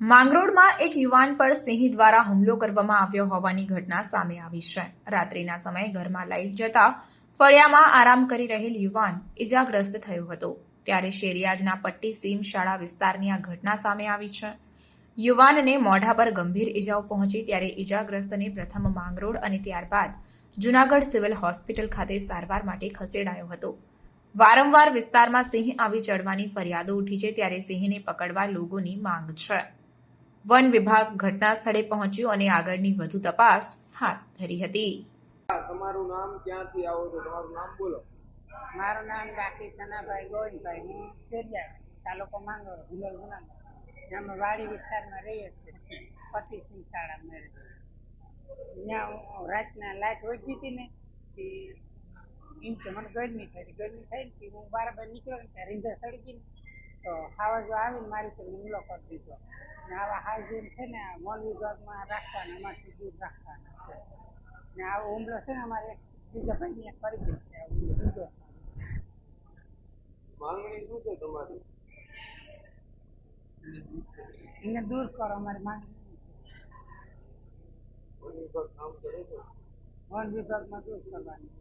માંગરોળમાં એક યુવાન પર સિંહ દ્વારા હુમલો કરવામાં આવ્યો હોવાની ઘટના સામે આવી છે. રાત્રિના સમયે ઘરમાં લાઈટ જતા ફળિયામાં આરામ કરી રહેલ યુવાન ઇજાગ્રસ્ત થયો હતો. ત્યારે શેરિયાજના પટ્ટી સીમ શાળા વિસ્તારની આ ઘટના સામે આવી છે. યુવાનને મોઢા પર ગંભીર ઇજાઓ પહોંચી ત્યારે ઇજાગ્રસ્તને પ્રથમ માંગરોળ અને ત્યારબાદ જૂનાગઢ સિવિલ હોસ્પિટલ ખાતે સારવાર માટે ખસેડાયો હતો. વારંવાર વિસ્તારમાં સિંહ આવી ચડવાની ફરિયાદો ઉઠી છે ત્યારે સિંહને પકડવા લોકોની માંગ છે. વન વિભાગ ઘટના સ્થળે પહોંચ્યું અને આગળની વધુ તપાસ હાથ ધરી હતી. તમારું નામ ક્યાંથી આવો છો? તમારું નામ બોલો. મારું નામ રાકેશ સનાભાઈ ગોવિંદભાઈ હું શેરિયા તાલુકો માંગો જિલ્લો જુનાગઢ. અમે વાડી વિસ્તારમાં રહીએ છીએ. પતિસિંહ શાળા મેળે ત્યાં રાતના લાઈટ ઓછી હતી ને એમ કે મને ગરમી થઈ ગરમી થઈ ને હું બરાબર નીકળ્યો ને ત્યાં રીંધા સડી ગઈ તો ખાવા જો આવીને મારી પર હુમલો કરી દીધો. ને આવા હાઈજીન છે ને વન વિભાગમાં રાખવાના એમાંથી દૂર રાખવાના ને આવો હુમલો છે ને અમારે બીજા ભાઈને કરી દે છે બીજો માંગણી શું છે તમારી? એને દૂર કરો અમારી માંગણી વન વિભાગ કામ કરે છે? વન વિભાગમાં દૂર કરવાની.